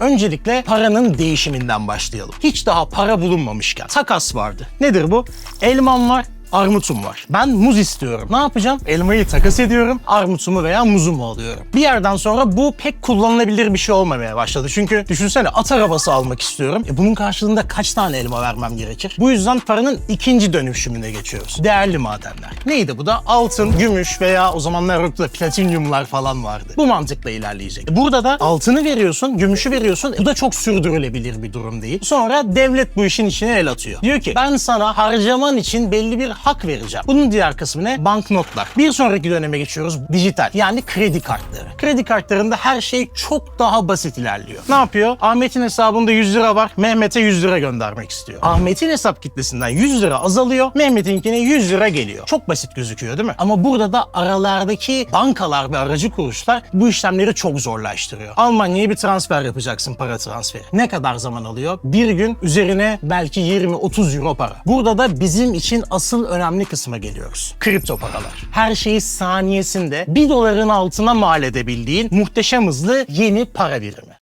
Öncelikle paranın değişiminden başlayalım. Hiç daha para bulunmamışken takas vardı. Nedir bu? Elmam var, armutum var. Ben muz istiyorum. Ne yapacağım? Elmayı takas ediyorum, armutumu veya muzumu alıyorum. Bir yerden sonra bu pek kullanılabilir bir şey olmamaya başladı. Çünkü düşünsene at arabası almak istiyorum. E bunun karşılığında kaç tane elma vermem gerekir? Bu yüzden paranın ikinci dönüşümüne geçiyoruz. Değerli madenler. Neydi bu da? Altın, gümüş veya o zamanlar da platinyumlar falan vardı. Bu mantıkla ilerleyecek. E Burada da altını veriyorsun, gümüşü veriyorsun. Bu da çok sürdürülebilir bir durum değil. Sonra devlet bu işin içine el atıyor. Diyor ki ben sana harcaman için belli bir hak vereceğim. Bunun diğer kısmı ne? Banknotlar. Bir sonraki döneme geçiyoruz. Dijital. Yani kredi kartları. Kredi kartlarında her şey çok daha basit ilerliyor. Ne yapıyor? Ahmet'in hesabında 100 lira var. Mehmet'e 100 lira göndermek istiyor. Ahmet'in hesap kitlesinden 100 lira azalıyor. Mehmet'inkine 100 lira geliyor. Çok basit gözüküyor değil mi? Ama burada da aralardaki bankalar ve aracı kuruluşlar bu işlemleri çok zorlaştırıyor. Almanya'ya bir transfer yapacaksın para transferi. Ne kadar zaman alıyor? Bir gün üzerine belki 20-30 euro para. Burada da bizim için asıl önemli kısma geliyoruz. Kripto paralar. Her şeyi saniyesinde 1 doların altına mal edebildiğin muhteşem hızlı yeni para birimi.